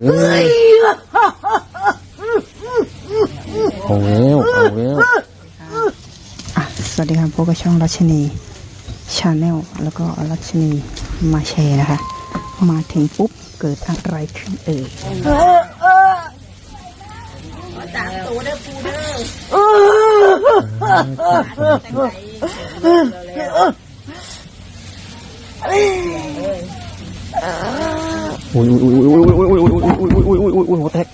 เอ้ยเอาแล้วเอาแล้วอะสวัสดีครับพบกับช่องรัชนีชาแนลแล้วก็รัชนีมาแชร์นะคะ มาถึงปุ๊บเกิดอะไรขึ้นเอ่ยอุ้ ยอุ้ยอุ้ยอุ้ยอุ้ยอุ้ยอุ้ยอุ้ยอุ้ยอุ้ยอุ้ยอุ้ยอุ้ยหัวแตก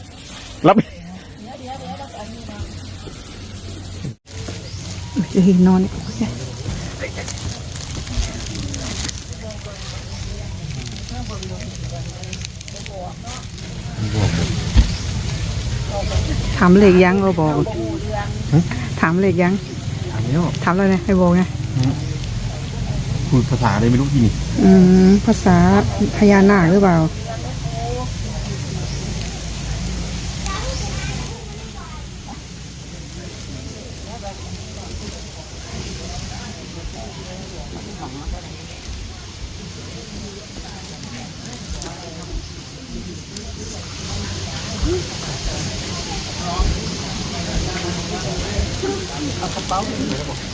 รับเฮ้ยนอนถามเลขยังเราบอกถามเลขยังถามแล้วถามอะไรนะให้บอกไง พูดภาษาอะไรไม่รู้ที่นี่อืมภาษาพญานาคหรือเปล่า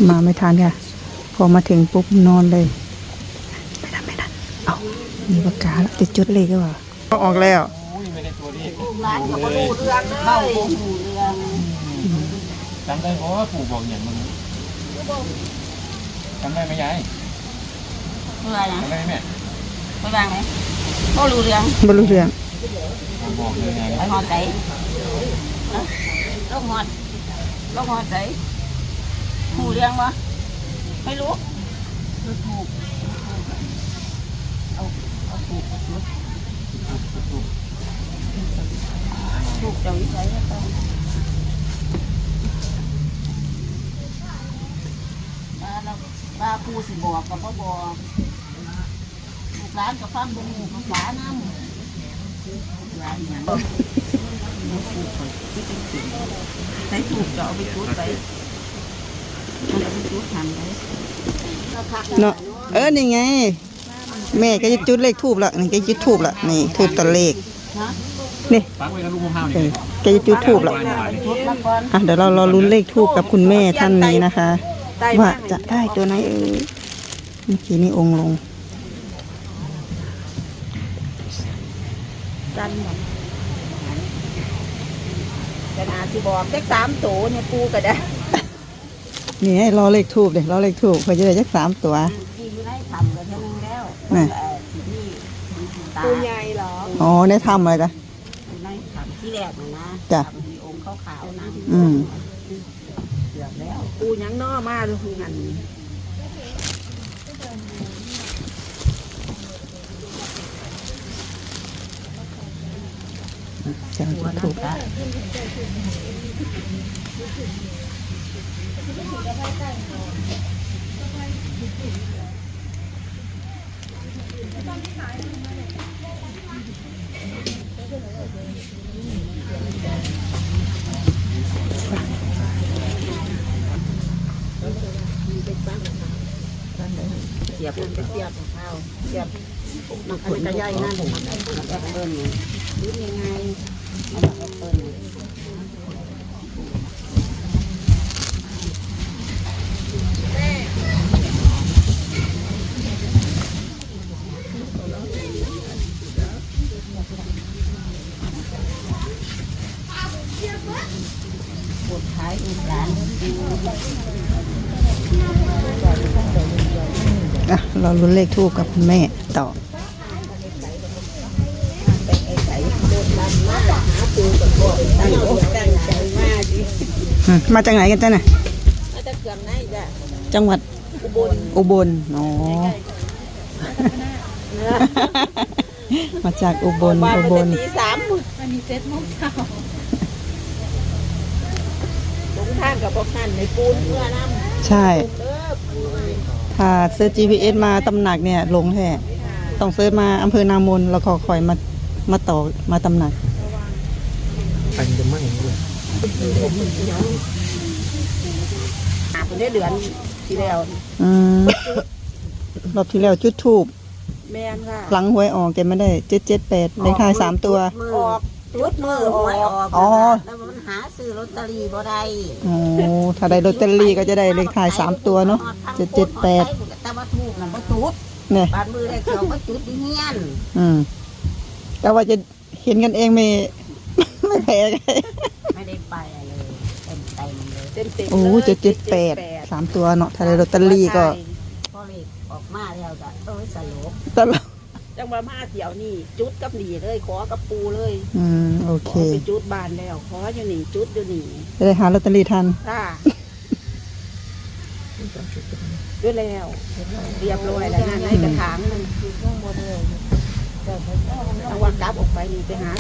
มาไม่ทันค่ะ พอมาถึงปุ๊บนอนเลย ไม่ทันไม่ทันเอามีปากกาแล้วติดจุดเลขหรือเปล่าก็ออกแล้วจำได้เพราะว่าปู่บอกอย่างมึงจำได้ไหมยายเมื่อนะจำได้ไหมแม่ไม่บางไหมก็รู้เรื่องบรรลุเรื่องปู่บอกเลยไงไปหอดใจลงหอดลงหอดใจหูเรื่องปะ ไม่รู้ถูกเอาเอาถูกเอาถูกถูกเจ้าวิสัยก็ต้องว่าเราว่าผู้สิบอกกับพ่อบอกลูกหลานกับฟังบุญภาษาน้ำร้านอย่างใช้ถูกจะเอาไปจุดไปเอาไปจุดทำไป เนาะเออนี่ไง แม่ก็จะจุดเลขทูบละนี่ก็จุดทูบละนี่ทูบตัวเลขนี่กมะพร้าวเอนี่อแกจะจุดทูบละจุดมาก่อนอะเดี๋ยวเรารอลุ้นเลขทูบกับคุณแม่ท่านนี้นะคะ ว่าจะได้ตัวไหนเออเมื่อกี้นี่องค์ลงจันหมดแต่อาที่บอกเลขสามตัวเนี่ยปูก็ได้ นี่ให้รอเลขทูบเลยรอเลขทูบเพื่อจะได้จักสามตัว ที่อยู่ในทำกันเท่านึงแล้วน่ะเอ่อที่นี่ตาปูใหญ่เหรออ๋อได้ทำอะไรจ้ะ อยู่ในทำที่แรกนะนะจ้ะทำที่องค์ขาวๆนะอืมเกือบแล้วปูหยังนอมาดูคือหันจะจุดทูบ เสียบมันไปเสียบข้าเสียบมันคนก็ย่อยนั่นมันแอปเปิ้ลนี่ยังไงมันแอปเปิ้ล ปวดท้ายอุดหลานอะเราลุ้นเลขทูบกับคุณแม่ต่ออืมมาจากไหนกันจ้ะน่ะมาจากเครื่องในจ้ะจังหวัดอุบลอุบลอ๋อมาจากอุบลบ้านอุมันบจะลตีสามมันมีเจ็ดโมงเช้าลง ทางกับพวกนั่นในปูนเมื่อน้ำใช่ เด้อปูนถ้าเซิร์ช GPS มาตำหนักเนี่ยลงแท้ต้องเซิร์ชมาอำเภอนามนแล้วก็คอยมามาต่อมาตำหนักไปจะมั่งด้วยหาไปได้เดือนที่แล้วอืมรอบที่แล้วจุดทูบแมนค่ะหลังหวยออกแต่ไม่ได้เจ็ดเจ็ดแปดเลขท้ายสามตัวมือออกจุดมือหวยออกอ๋อ แล้วมัน หาซื้อลอตเตอรี่บ่ได้โอ้ถ้าได้ลอตเตอรี่ก็จะได้เลขท้ายสามตัวเนาะเจ็ดเจ็ดแปดแต่ว่าถูกน่ะบ่จุดเนี่ยบาดมือได้เขียวบ่จุดดิเฮียนอืมแต่ว่าจะเห็นกันเองไม่ไม่แพ้กันไม่ได้ไปเลยเต็มเต็มเลยเต็มเต็มโอ้เจ็ดเจ็ดแปดสามตัวเนาะถ้าได้ลอตเตอรี่ก็พอเลขออกมาแล้วก็เอ้ยสรุปตลอดจั งหวะมาเดี๋ยวนี่ จุดกับหนีเลย ขอกับปูเลย อืม โอขเค อไปจุดบานแล้ว ขออยู่นี่จุดอยู่นี่จะได้หาลอตเตอรี่ทัน ค่ะด้วยแล้ว เรียบร้อยแล้วนะในกระถางนึงเอาวางดับออกไปนี่ไปหา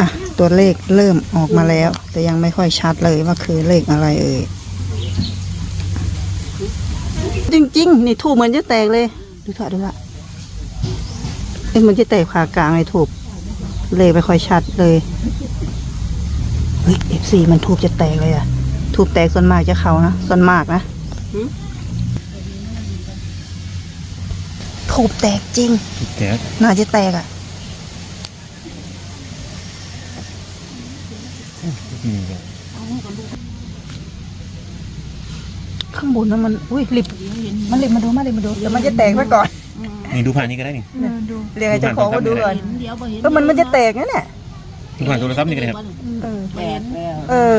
อะ ตัวเลขเริ่มออกมาแล้ว แต่ยังไม่ค่อยชัดเลยว่าคือเลขอะไรเอ่ย จริง ๆ นี่ถูกเหมือนจะแตกเลย ดูเถอะดูเถอะ เอ้ยมันจะแตกขากลางเลยถูกเลขไม่ค่อยชัดเลยเฮ้ยเอฟซีมันทูบจะแตกเลยอะทูบแตกส่วนมากจะเขานะส่วนมากนะทูบแตกจริงแกน่าจะแตกอะอืมข้างบนนั้นมัน อุ้ยหลิบมันหลิบมาดูมาหลิบมาดูเดี๋ยวมันจะแตกไปก่อน นี่ดูผ่านนี่ก็ได้นี่เรียกไอ้เจ้าของมาดูก่อนเดี๋ยวบ่เห็นเออมันมันจะแตกนะเนี่ยดูผ่านโทรศัพท์นี่ก็ได้ครับ เออแปดแล้วเออ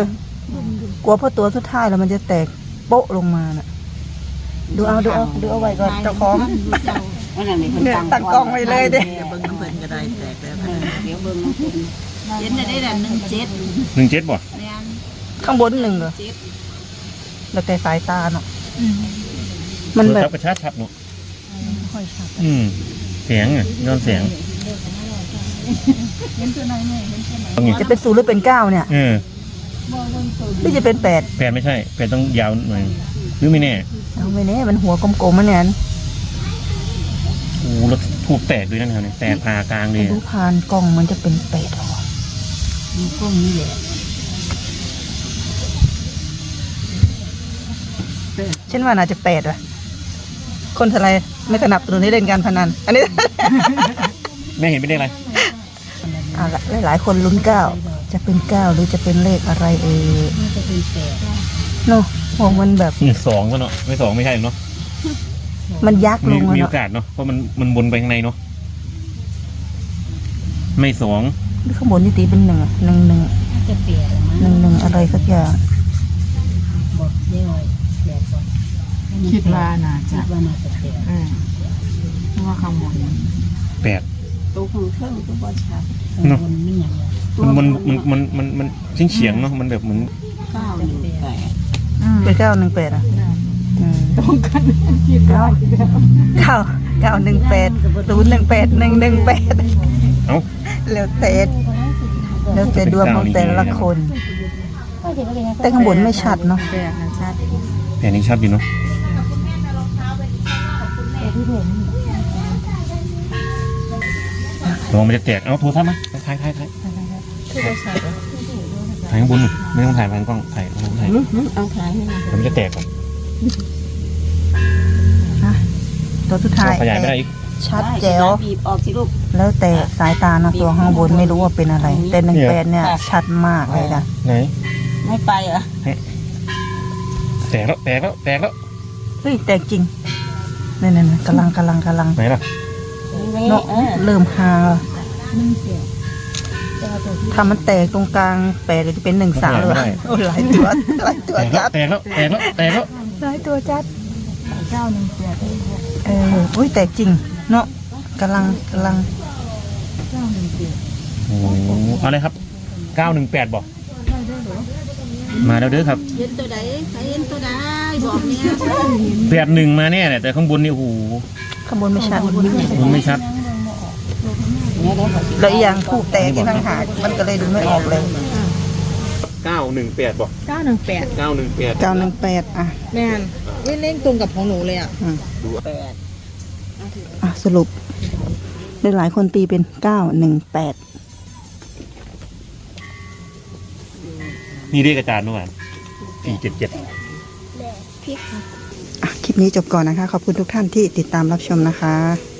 กลัวพอตัวสุดท้ายแล้วมันจะแตกโป๊ะลงมาน่ะ ดูเอาดูเอาดูเอาไว้ก่อนเจ้าของวันนั้นนี่เพิ่นเนี่ยตั้งกล้องไว้เลยเด้ เบิ่งน้ำเพิ่นก็ได้แตกแล้วเดี๋ยวเบิ่งน้ำเพิ่นเห็นได้แต่หนึ่งเจ็ดหนึ่งเจ็ดบ่แม่นข้างบนหนึ่งเหรอเจ็ดแล้วแต่สายตาเนาะโทมันรแบศัพบท์กระชากชัดเนาะ ค่อยชัดอืมเสียงอะย้อนเสียงต้องอย่างจะเป็นศูนย์หรือเป็นเก้าเนี่ยเออหรือจะเป็นแปดแปดไม่ใช่แปดต้องยาวหน่อยหรือไม่แน่เอาไม่แน่มันหัวกลมๆมันเนี่ยโอ้โหแล้วถูกแตกด้วยนั่นครับเนี่ยแตกพากลางเลยดูอะผ่านกล้องมันจะเป็นแปดเหรอมีพวกนี้แหละฉันว่าน่าจะแปดว่ะคนไทย ไม่สนับสนุนให้เล่นการพนัน อันนี้ แม่เห็นเป็นเลขอะไรเอาละหลายๆคนลุ้นเก้าจะเป็นเก้าหรือจะเป็นเลขอะไรเอ่ยน่าจะเป็นแปดเนาะมองมันแบบนี่สองก็เนาะไม่สองไม่ใช่เนาะมันยักษ์ลมีงอะมีโอเนาะกาสเนาะเพราะมันมันวนไปข้างในเนาะไม่สองข้างบนนี่ตีเป็นหนึ่งอะหนึ่งหนึ่งน่าจะเปลี่ยนหนึ่งหนึ่งอะไรสักอย่างบอกได้เลยแปดก่อน คิดว่าน่าคิจะดว่าน่าจะแปดอืมเพราะว่าข้างบนแปดตัวของเครื่องก็บ่ชัดเนอะมันไม่อย่างเงี้ยมันมันมันมันมันมันเฉียงเฉียงๆเนาะมันแบบเหมือนเก้าหนึ่งแปดเป็นเก้าหนึ่งแปดอะตรงกันเก้าเก้าเก้าหนึ่งแปดศูนย์หนึ่งแปดหนึ่งหนึ่งแปดเอ้าแล้วแต่แล้วแต่ดวงของแต่ละคน แต่ข้างบนไม่ชัดเนาะแปดนะชัด แปดนี่ชัดอยู่เนาะ ลองมันจะแตก เอาโทรศัพท์มาถ่ายถ่ายถ่ายถ่ายข้างบนหน่อยไม่ต้องถ่ายผ่านกล้อง ถ่ายถ่ายถ่ายเอาขายให้หน่อยเดี๋ยวมันจะแตกก่อนตัวสุดท้ายขยายไม่ได้อีก ชัดแจ๋วบีบออกสิลูก แล้วแต่สายตานะตัวข้างบนไม่รู้ว่าเป็นอะไร แต่หนึ่งแปดเนี่ยชัดมากเลยนะไหน ไม่ไปเหรอ แตกแล้ว แตกแล้ว แตกแล้ว เฮ้ย แต่จริง นี่นี่นี่กำลังกำลังกำลังไหนล่ะเนาะเออเริ่มฮาถ้ามันแตกตรงกลางแปดจะเป็นหนึ่งสามเลยโอ้หลายตัวหลายตัวแตกแล้จัวดแตกแล้วแตกแล้วแตกแล้วหลายตัวจัดเอออุ้ยแตกจริง เนาะกำลังกำลังโอ้โหเอาเลยครับเก้าหนึ่งแปดบอกมาแล้วเด้อครับเห็นตัวใดใครเห็นตัวใด บอกเนี่ยแปดหนึ่งมาแน่เนี่ยแต่ข้างบนนี่โอ้โหข้างบนไม่ชัดมันไม่ชัดเนี่ยได้ขอสิแล้วอีกอย่างถูกแตกที่ทางหากมันก็เลยดูไม่ออกเลยเก้าหนึ่งแปดบอกเก้าหนึ่งแปดเก้าหนึ่งแปดเก้าหนึ่งแปดอะแม่นเว้ยเล่นตรงกับของหนูเลยอะอืมแปดอะสรุปหลายๆคนตีเป็นเก้าหนึ่งแปดนี่เรียกอาจารย์เมื่อวานสี่เจ็ดเจ็ด อะคลิปนี้จบก่อนนะคะ ขอบคุณทุกท่านที่ติดตามรับชมนะคะ